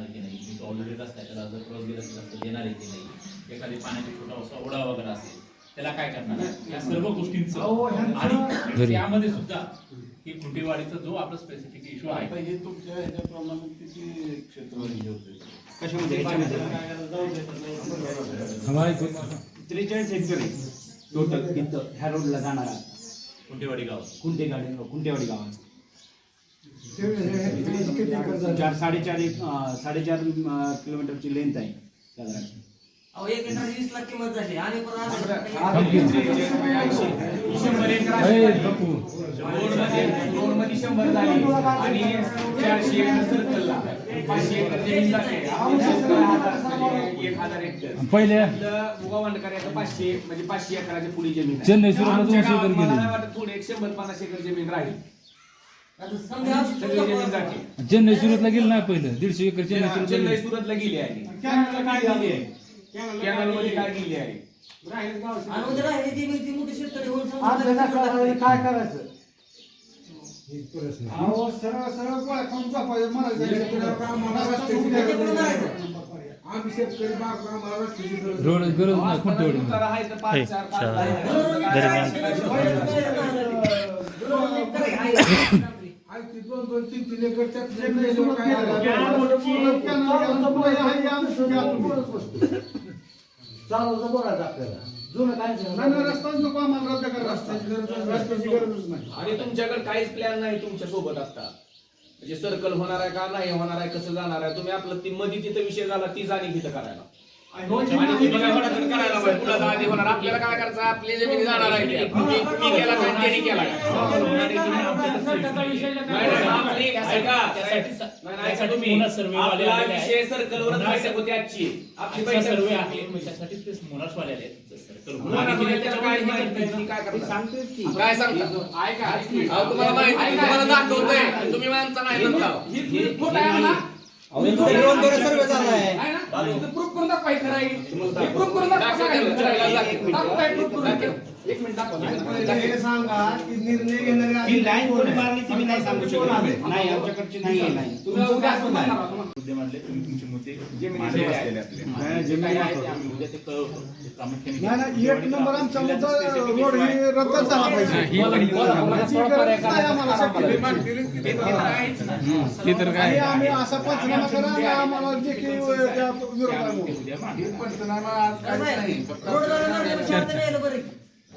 आहे की नाही? मी ऑलरेडी रस्ता आहे त्याला जर क्रॉस गेला तर रस्ता देणार आहे की नाही? एखादी पाण्याची छोटा असा ओढा वगैरे असेल त्याला काय करणार? या सर्व गोष्टींचं. आणि त्यामध्ये सुद्धा ही खुंटेवाडीचा जो आपला स्पेसिफिक इश्यू आहे. हे तुमच्या ह्याच्याप्रमाणे किती क्षेत्र हे होते कशामध्ये त्रेचाळीस हेक्टर आहे. टोटल ह्या रोडला जाणारा. खुंटेवाडी गाव. कुंटेगाडी कुंटेवाडी गावात चार साडेचार एक साडेचार किलोमीटरची लेंथ आहे. साधारण अहो एक एकर वीस लाख किंमत झाली. आणि पण आज- शंभर एकर रोडमध्ये शंभर झाली आणि चारशे एकर सर्कलला पाचशे एकर जमीन जाते आपण सत्तर हजार एक हजार हेक्टर पहिले? आपलं पाचशे म्हणजे पाचशे एकराच्या पुढे जमीन आहे. चेन्नई सुरूला आमच्या दोनशे एकर गावात मला गेली. नाही वाटत पुढे एक शंभर पन्नास एकर जमीन राहील. चेन्नई सुरतला गेलं नाही पहिलं दीडशे एकर चेन्नई चेन्नई गेली सुरतला गेली आहे कॅनलमध्ये काय गेली आहे आणि उद्या राहिली ती ती मोठी शेतकरी होऊन आज समजा काय काय करायचं अहो सरळ सरळ गोळ्या खाऊन झोपायचं आम्ही शेतकरी बाग आम्हाला रस्त्याची गरज रोड गरज नाही खुंटेवाडी तुमचा राहायचं पाच चार पाच दहा. आहे ती दोन दोन तीन तीन एकर त्यात जमीन आहे, लोक काय चालवतं बघायचं आपल्याला. जुनं काय नाही नाही, रस्ताच नको आम्हाला रद्द करा रस्त्याची गरज रस्त्याची गरजच नाही. आणि तुमच्याकडे काहीच प्लॅन नाही तुमच्यासोबत आता. म्हणजे सर्कल होणार आहे का? नाही होणार आहे? कसं जाणार आहे? तुम्ही आपलं ती मध्ये तिथं विषय झाला ती जाणी तिथं करायला. आणि तुम्ही काय पटापट करायला पाहिजे पुढं आधी होणार आपल्याला काय करायचं? आपली जमिनी जाणार आहे. त्या. तुम्ही तुम्ही केला काय? त्यांनी केला काय? तुम्ही सर्वे सर्वे माणसं नाही ही खोटं आहे proof करून दाखवा, हे खरं आहे. proof करून दाखवा, एक मिनिट दाखवा. हे सांगा की निर्णय घेणारे ही लाईन कोणी मारली ती मी नाही सांगू शकत नाही आमच्याकडची नाही आहे लाईन तुम्ही उद्या असं म्हणणार आहात ना. मुद्दे मांडले तुम्ही तुमचे मुद्दे जमिनी मांडलेले बसलेले आहेत. आपले. मांडलेले जमिनी काही आहेत, महत्त्वाचे. आम्ही उद्या ते कळवतो. ते प्रामुख्याने नाही नाही एक नंबर आमचा मुद्दा रोड ही आहे. रद्दच झाला पाहिजे ही पहिली बोला, बोला. याची गरज नाही आम्हाला शेतकरी. ते तर आहेच ना. ते तर काय आणि आम्ही असा पंचनामा करा आणि आम्हाला जे त्या. उद्या मांडू. पंचनामा आज काहीच? नाही बरं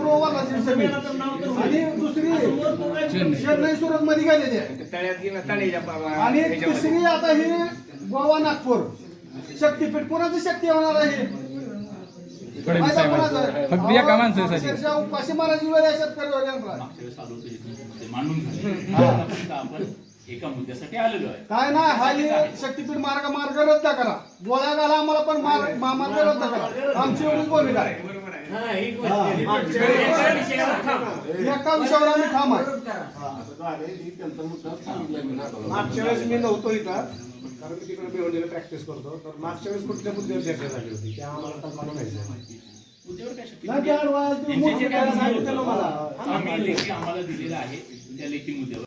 पूर्व आणि दुसरी चेन्नई सुरत मध्ये गेलेली आहे. आणि. तिसरी आता ही गोवा नागपूर. शक्तीपीठ. कोणाची शक्ती होणार आहे? फक्त उपाशी शेतकरी एका मुद्द्यासाठी आलेलो आहे. काय नाही हा हे शक्तीपीठ मार्ग मार्ग रद्द करा. गोळ्या घाला आम्हाला पण मार्ग रद्द करा. आमची एवढीच भूमिका आहे. एका विषयावर आम्ही ठाम आहे. ही. मागच्या वेळेस मी नव्हतो इथं कारण मी तिकडे भिवंडीला प्रॅक्टिस करतो. तर मागच्या वेळेस कुठल्या मुद्द्यावर चर्चा झाली होती? त्या आम्हाला नाही, लेखी आम्हाला दिलेला आहे त्या लेखी मुद्द्यावर.